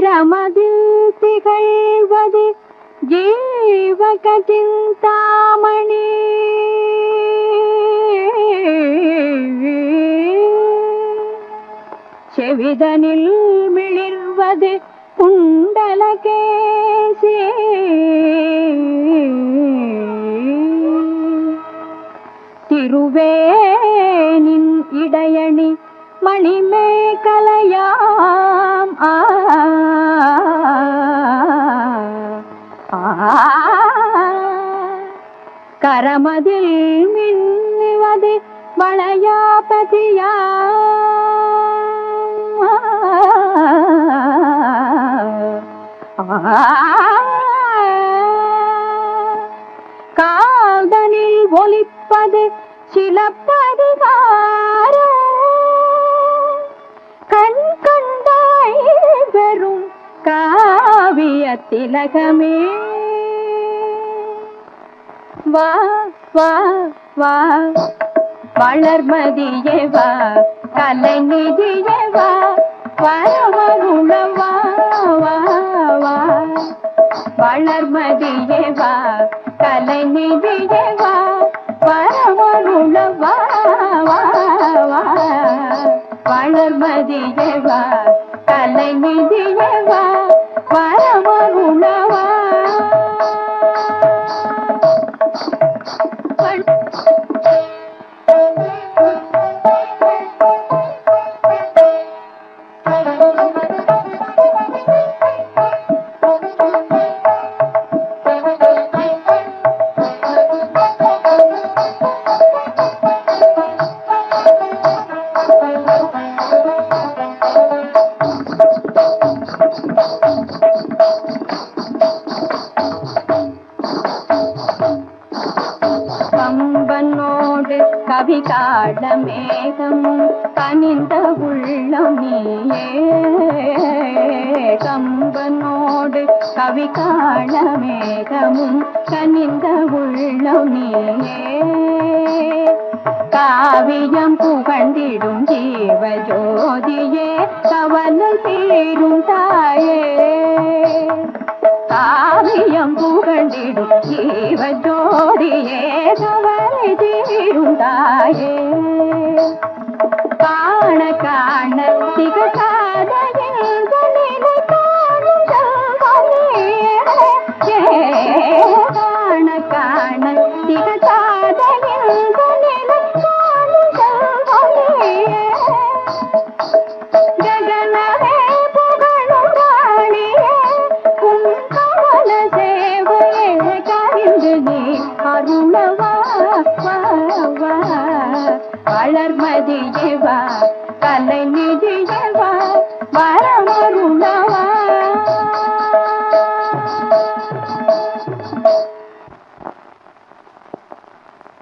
திறமதில் திகழ்வது ஜீவகத்தின் தாமணி. செவிதனில் மிளிர்வது குண்டலகேசி திருவேனின் இடையணி மணிமே கலையா கரமதில் மின்னுவது வளையாபதியா காதனில் ஒலிப்பது சிலப்பதிகாரம். திலகமே. வா வா வா. வளர்மதியே வா கலைநிதியே வா வரவருள வா வா. வளர்மதியே வா கலைநிதியே வா வரவருள வா வா வா. வளர்மதியே கம்பனோடு கவி காட மேகம் கனிந்த உள்ளம் நீயே. கம்பனோடு கவி காட மேகமும் கனிந்த உள்ளம் நீயே. காவியம் புகழ்ந்திடும் ஜீவஜோதியே கவலை தீரும் தாயே. காவியம் புகழ்ந்திடும் ஜீவ ஜோதியே கவலை தீருந்தாயே காண காண திகழாத காண காண திகசா வளர்மதி சிவா கலை நிதி